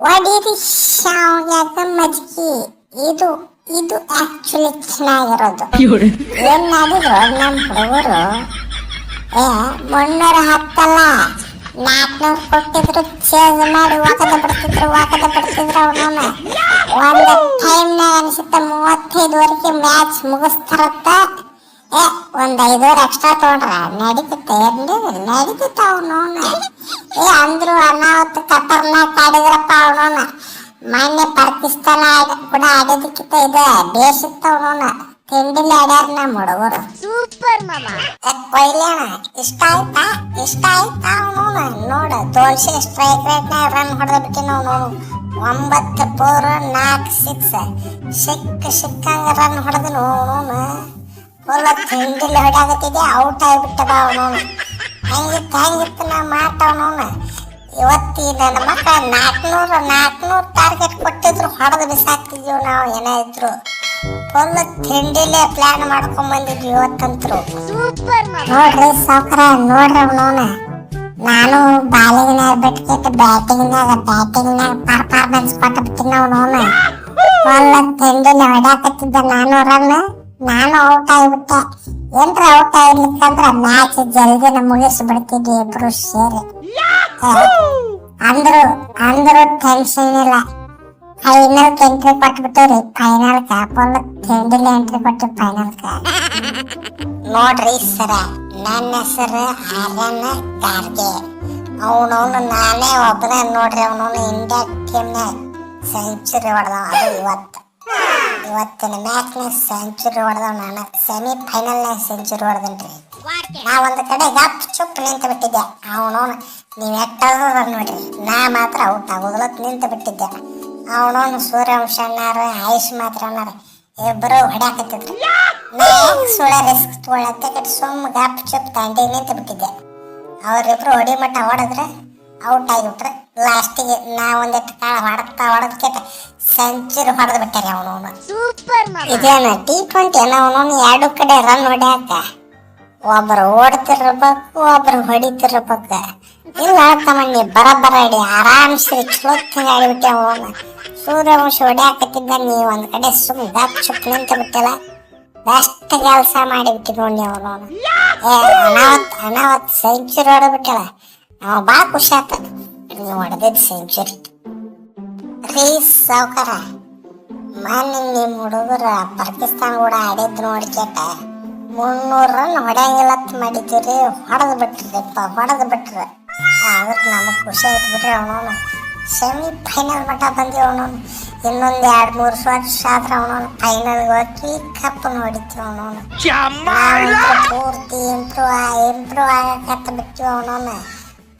ಒಡೀರಿ ಶಾವ್ಗ್ಯಾಗ ಮಜ್ಗಿ ಇದು ಇದು ಆಕ್ಚುಲಿ ಚೆನ್ನಾಗಿರೋದು. ಏನ್ ಮಾಡಿದ್ರು? ನಮ್ಮ ಹುಡುಗರು, ಏ, ಮುನ್ನೂರ ಹತ್ತಲ್ಲ? ನಾಲ್ಕನೂರು ಕೊಟ್ಟಿದ್ರು, ಚೇಂಜ್ ಮಾಡಿ ವಾಕದ ಬಿಡ್ತಿದ್ರು ವಾಕದ ಬಿಡ್ತಿದ್ರು ಅವನವನ್ನ ಒಂದು ಟೈಮ್ನಾಗ ಅನ್ಸುತ್ತೆ ಮೂವತ್ತೈದುವರೆಗೆ ಮ್ಯಾಚ್ ಮುಗಿಸ್ತಾರತ್ತ ಒಂದ್ ಐದೂರು ಎಕ್ಸ್ಟ್ರಾ ತಗೊಂಡ್ರ ನಡೀತೈತೆ ಎಲ್ಲಿ ನಡೀತೈತೆ ಅವನವನ್ನ ಏ ಅಂದ್ರು ಅನಾವತ್ ಖತರ್ನಾಕ್ ಆಡಿದ್ರಪ್ಪ ಅವನವನ್ನ ಮೊನ್ನೆ ಪಾಕಿಸ್ತಾನ ಆಡ- ಕೂಡ ಆಡೋದಕ್ಕಿಂತ ಇದು ಬೇಸಿತ್ತ ಅವನವನ್ನ ತಿಂಡಿಲಿ ಆಡ್ಯಾರ ನಮ್ಮ ಹುಡುಗರು ಸೂಪರ್ ಮಾಮ ಕೊಯ್ಲೇಣ ಇಷ್ಟ ಆಯ್ತಾ ಇಷ್ಟ ಆಯ್ತಾ ಅವನು ನೋಡ ತೋಲ್ಸಿ ಸ್ಟ್ರೈಕ್ ರೇಟ್ ರನ್ ಹೊಡೆದ ಬಿಟ್ಟಿ ನಾವು ನೋಡು ಒಂಬತ್ತು ಫೋರ್ ನಾಲ್ಕು ಸಿಕ್ಸ್ ಸಿಕ್ಕ ಸಿಕ್ಕಂಗ ರನ್ ಹೊಡೆದ ನೋನು ಫುಲ್ ತಿಂಡಿಲಿ ಹೊಡ್ಯಾಗತ್ತಿದೆ ಔಟ್ ಆಗಿಬಿಟ್ಟದ ಅವನು. ಹೆಂಗಿತ್ತು ಹೆಂಗಿತ್ತು ನಾ ಮಾಟ ಅವನು. ಇವತ್ತು ನನ್ನ ಮಕ್ಕಳ ನಾಲ್ಕುನೂರು ನಾಲ್ಕುನೂರು ಟಾರ್ಗೆಟ್ ಕೊಟ್ಟಿದ್ರು ಹೊಡೆದು ಬಿಸಾಕ್ತಿದ್ವಿ ನಾವು ಏನೇ ಇದ್ರು. ಫುಲ್ ತಿಂಡಿಲೇ ಪ್ಲಾನ್ ಮಾಡ್ಕೊಂಡ್ ಬಂದಿದ್ವಿ ಇವತ್ತಂತ್ರು. ನೋಡ್ರಿ ಸಾವ್ಕಾರ ನೋಡ್ರಿ ಅವನವನ ನಾನು ಬಾಲಿಂಗ್ನಾಗ ಬಿಟ್ಕಿಟ್ಟು ಬ್ಯಾಟಿಂಗ್ನಾಗ ಬ್ಯಾಟಿಂಗ್ನಾಗ ಪರ್ಫಾರ್ಮೆನ್ಸ್ ಕೊಟ್ಟು ಬಿಟ್ಟಿನ ಅವನವನ ಒಳ್ಳ ತಿಂಡಿಲಿ ಹೊಡ್ಯಾಕತ್ತಿದ್ದ ನಾನು ರನ್ ನಾನು ಔಟ್ ಆಗಿಬಿಟ್ಟೆ ಏನ್ರ ಔಟ್ ಆಗಿರ್ಲಿಕ್ಕಂದ್ರ ಮ್ಯಾಚ್ ಜಲ್ದಿನ ಮುಗಿಸಿ ಬಿಡ್ತಿದ್ವಿ ಇಬ್ರು ಸೇರಿ. ಅಂದ್ರು ಅಂದ್ರು ಟೆನ್ಷನ್ ಇಲ್ಲ. ಫೈನಲ್ ಎಂಟ್ರಿ ಕೊಟ್ಬಿಟ್ಟವ್ರಿ ಫೈನಲ್ ಫುಲ್ ತಿಂಡಿಲಿ ಎಂಟ್ರಿ ಕೊಟ್ಟು ಫೈನಲ್ ನೋಡ್ರಿ ಸರ, ನನ್ನ ಹೆಸರು ಆರ್ಯನ್ ಗಾರ್ಗೆ. ಅವನವನು ನಾನೇ ಒಬ್ಬನೇ ನೋಡ್ರಿ, ಅವನವನು ಇಂಡಿಯಾ ಟೀಮ್ನ ಸೆಂಚುರಿ ಅದು ಇವತ್ತು. ಇವತ್ತಿನ ಮ್ಯಾಚ್ನಾಗ ಸೆಂಚುರಿ ಹೊಡೆದವ್ ನಾನು. ಸೆಮಿ ಫೈನಲ್ನಾಗ ಸೆಂಚುರಿ ಹೊಡೆದನ್ರಿ. ನಾ ಒಂದು ಕಡೆ ಗಪ್ ಚುಪ್ ನಿಂತು ಬಿಟ್ಟಿದ್ದೆ ಅವನು ನೀವು ಎಟ್ಟಾದ್ರು ನೋಡ್ರಿ. ನಾ ಮಾತ್ರ ಔಟ್ ಆಗೋದಿಲ್ಲ ನಿಂತು ಬಿಟ್ಟಿದ್ದೆ ಅವನವನು ಸೂರ್ಯವಂಶ ಅನ್ನಾರ ಆಯುಷ್ ಮಾತ್ರ ಅನ್ನಾರ ಇಬ್ಬರು ಹೊಡ್ಯಾಕತ್ತಿದ್ರು. ನಾ ಯಾಕೆ ಸುಳ್ಳ ರಿಸ್ಕ್ ತಗೊಳತ್ತೆ ಸುಮ್ ಸುಮ್ಮ ಗಪ್ ಚುಪ್ ತಂಡಿ ನಿಂತು ಬಿಟ್ಟಿದ್ದೆ ಅವರಿಬ್ರು ಹೊಡಿ ಮಟ್ಟ ಹೊಡೆದ್ರೆ ಔಟ್ ಆಗಿಬಿಟ್ರೆ. ಲಾಸ್ಟಿಗೆ ನಾ ಒಂದಿಟ್ಟು ಕಾಳ ಹೊಡೆತಾ ಹೊಡೆದ್ಕೆ ಸೆಂಚುರಿ ಹೊಡೆದು ಬಿಟ್ಟಾರೆ ಅವನು ಸೂಪರ್ ಇದೇನ ಟಿ ಟ್ವೆಂಟಿ ಅವನವನು ಎರಡು ಕಡೆ ರನ್ ಹೊಡ್ಯಾಕ. ಒಬ್ರು ಓಡ್ತಿರ್ಬೇಕು ಒಬ್ರು ಹೊಡಿತಿರ್ಬೇಕು. ಇಲ್ಲ ತಮ್ಮ ನೀ ಬರಬರ ಆಡಿ ಆರಾಮ್ಸಿ ಚಲೋತ್ತಂಗ ಆಡಿಬಿಟ್ಟೆ ಅವನು ಸೂರ್ಯವಂಶ ಹೊಡ್ಯಾಕತ್ತಿದ್ದ ನೀ ಒಂದ್ ಕಡೆ ಸುಮ್ ಗಪ್ ಚುಪ್ ನಿಂತ ಬಿಟ್ಟಿಲ್ಲ. ಬೆಸ್ಟ್ ಕೆಲಸ ಮಾಡಿಬಿಟ್ಟಿ ನೋಡಿ ಅವನು ಏ ಅನಾವತ್ ಅನಾವತ್ ಸೆಂಚುರಿ ಹೊಡೆದ್ಬಿಟ್ಟಲ್ಲ ಅವ ಭಾಳ ಖುಷಿ ಆತ ನೀವು ಹೊಡೆದಿದ್ದು ಸೆಂಚುರಿ ರೀ ಸಾವ್ಕಾರ ಮೊನ್ನೆ ನಿಮ್ಮ ಹುಡುಗರ ಪಾಕಿಸ್ತಾನ ಕೂಡ ಆಡಿದ್ದು ನೋಡ್ಕೇಟ ಮುನ್ನೂರು ರನ್ ಮಾಡಿದ್ದೀವಿ ಮಾಡಿದ್ದೀರಿ ಹೊಡೆದು ಬಿಟ್ರಿಪ್ಪ ಹೊಡೆದು ಬಿಟ್ರಿ. ಆದ್ರೆ ನಮಗೆ ಖುಷಿ ಆಯ್ತು ಬಿಟ್ರಿ ಅವನವನು. ಸೆಮಿ ಫೈನಲ್ ಮಟ್ಟ ಬಂದಿವಿ ಅವನವನು. ಇನ್ನೊಂದು ಎರಡು ಮೂರು ವರ್ಷ ಆದ್ರೆ ಅವನವನು ಫೈನಲ್ಗೆ ಹೋಗಿ ಕಪ್ ನೋಡಿತೀವಿ ಅವನವನು. ಪೂರ್ತಿ ಇಂಪ್ರೂವ್ ಇಂಪ್ರೂವ್ ಆಗಕತ್ತ ಬಿಟ್ಟಿವಿ ಅವನವನು.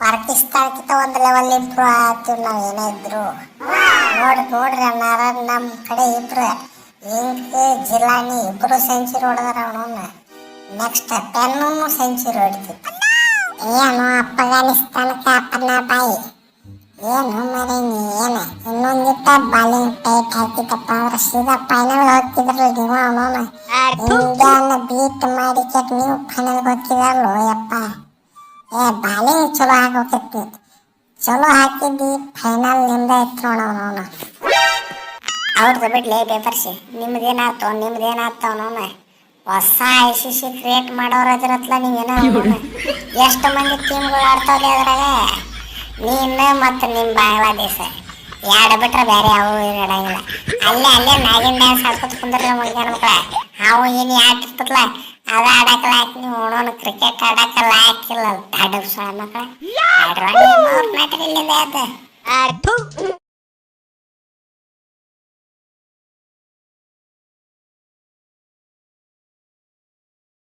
ಪಾಕಿಸ್ತಾನಕ್ಕಿಂತ ಒಂದು ಲೆವೆಲ್ ಇಂಪ್ರೂವ್ ಆಗ್ತೀವಿ ನಾವು ಏನೇ ಇದ್ರು. ನೋಡಿ ನೋಡ್ರಿ ಅಣ್ಣ ನಮ್ಮ ಕಡೆ ಇಬ್ರು. ಇಂಕ್ ಜಿಲಾನಿ ಇಬ್ರು ಸೆಂಚುರಿ ಹೊಡೆದಾರ ಅವನ ನೆಕ್ಸ್ಟ್ ಪೆನ್ನು ಸೆಂಚುರಿ ಹೊಡಿತಿತ್ತು ಏನು ಅಫ್ಘಾನಿಸ್ತಾನಕ್ಕೆ ಅಪ್ಪನ ಬಾಯಿ? ಏನು ಮರೆ ನೀ ಏನು? ಇನ್ನೊಂದಿಟ್ಟ ಬಾಲಿಂಗ್ ಟೈಟ್ ಹಾಕಿದ್ದಪ್ಪ ಅಂದ್ರೆ ಸೀದಾ ಫೈನಲ್ ಹೋಗ್ತಿದ್ರು ನೀವು ಅವನ ಇಂಡಿಯಾನ ಬೀಟ್ ಮಾಡಿ ನೀವು ಫೈನಲ್ ಹೋಗ್ತಿದಲ್ಲೋ ಯಪ್ಪ. ಏ ಬಾಲಿಂಗ್ ಚಲೋ ಆಗೋಕತ್ತಿ. ಚಲೋ ಹಾಕಿದ್ದಿ ಫೈನಲ್ನಿಂದ ಎತ್ತೋಣ ನೋಡವನವನ ಅವ್ರದ್ದು ಬಿಡ್ಲಿ ಬೇಪರ್ಸಿ ನಿಮ್ದೇನಾಯ್ತು ನಿಮ್ದೇನಾಗ್ತಾವ ನೋನ ಹೊಸ ಐ ಸಿ ಸಿ ಕ್ರಿಯೇಟ್ ಮಾಡೋರು ಅದಿರತ್ಲ ನೀವೇನ ಎಷ್ಟು ಮಂದಿ ಟೀಮ್ಗಳು ಆಡ್ತಾವಲ್ಲಿ ಅದ್ರಾಗ? ನೀನು ಮತ್ತು ನಿಮ್ಮ ಬಾಂಗ್ಲಾದೇಶ. ಎರಡು ಬಿಟ್ರೆ ಬೇರೆ ಅವು ಇಡಂಗಿಲ್ಲ ಅಲ್ಲೇ ಅಲ್ಲೇ ನಾಗಿನ ಡ್ಯಾನ್ಸ್ ಆಡ್ಕೊತ ಕುಂದ್ರೆ ಮಕ್ಕಳ ಅವು ಏನು ಆಟಿರ್ತಲ್ಲ ಅದ ಆಡಕ್ಕಲ್ಲ ಹಾಕಿ ನೋಡೋಣ ಕ್ರಿಕೆಟ್ ಆಡಕ್ಕಲ್ಲ ಹಾಕಿಲ್ಲ ಮಕ್ಕಳ. ನಿಮ್ಮ ಅವ್ರ ನಾಟಕ ಇಲ್ಲಿಂದ ಅರ್ಥ